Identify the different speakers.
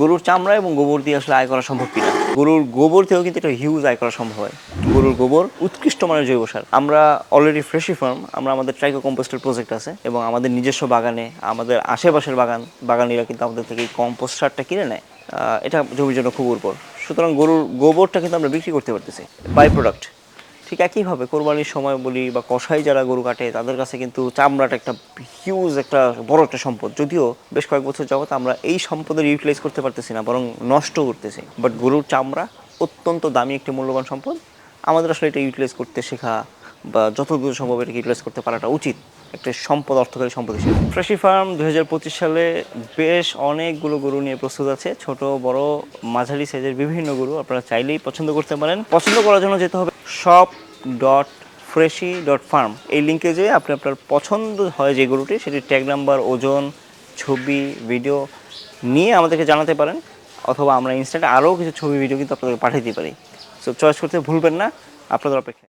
Speaker 1: গরুর চামড়া এবং গোবর দিয়ে আসলে আয় করা সম্ভব কিনা? গরুর গোবর থেকেও কিন্তু একটা হিউজ আয় করা সম্ভব হয়। গরুর গোবর উৎকৃষ্ট মানের জৈব সার। আমরা অলরেডি ফ্রেশি ফার্ম আমরা আমাদের ট্রাইকো কম্পোস্টের প্রজেক্ট আছে এবং আমাদের নিজস্ব বাগানে, আমাদের আশেপাশের বাগান, বাগানিরা কিন্তু আমাদের থেকে এই কম্পোস্ট সারটা কিনে নেয়। এটা জমির জন্য খুব উর্বর। সুতরাং গরুর গোবরটা কিন্তু আমরা বিক্রি করতে পারতেছি। বাই প্রোডাক্ট ঠিক একইভাবে কোরবানির সময় বলি বা কষাই যারা গরু কাটে, তাদের কাছে কিন্তু চামড়াটা একটা হিউজ একটা বড় একটা সম্পদ। যদিও বেশ কয়েক বছর যাবত আমরা এই সম্পদের ইউটিলাইজ করতে পারতেছি না, বরং নষ্ট করতেছি। বাট গরুর চামড়া অত্যন্ত দামি একটি মূল্যবান সম্পদ। আমাদের আসলে এটা ইউটিলাইজ করতে শেখা বা যতদূর সম্ভব এটাকে ইউটিলাইজ করতে পারাটা উচিত একটা সম্পদ, অর্থকারী সম্পদ হিসেবে। ফ্রেশি ফার্ম দু হাজার পঁচিশ সালে বেশ অনেকগুলো গরু নিয়ে প্রস্তুত আছে। ছোট, বড়, মাঝারি সাইজের বিভিন্ন গরু আপনারা চাইলেই পছন্দ করতে পারেন। পছন্দ করার জন্য যেতে হবে shop dot freshy dot farm এই লিঙ্কে যেয়ে আপনি আপনার পছন্দ হয় যে গরুটি, সেটি ট্যাগ নাম্বার ওজন, ছবি ভিডিও নিয়ে আমাদেরকে জানাতে পারেন, অথবা আমরা ইনস্ট্যান্ট আরও কিছু ছবি ভিডিও কিন্তু আপনাদেরকে দিতে পারি। সো চয়েস করতে ভুলবেন না। আপনাদের অপেক্ষা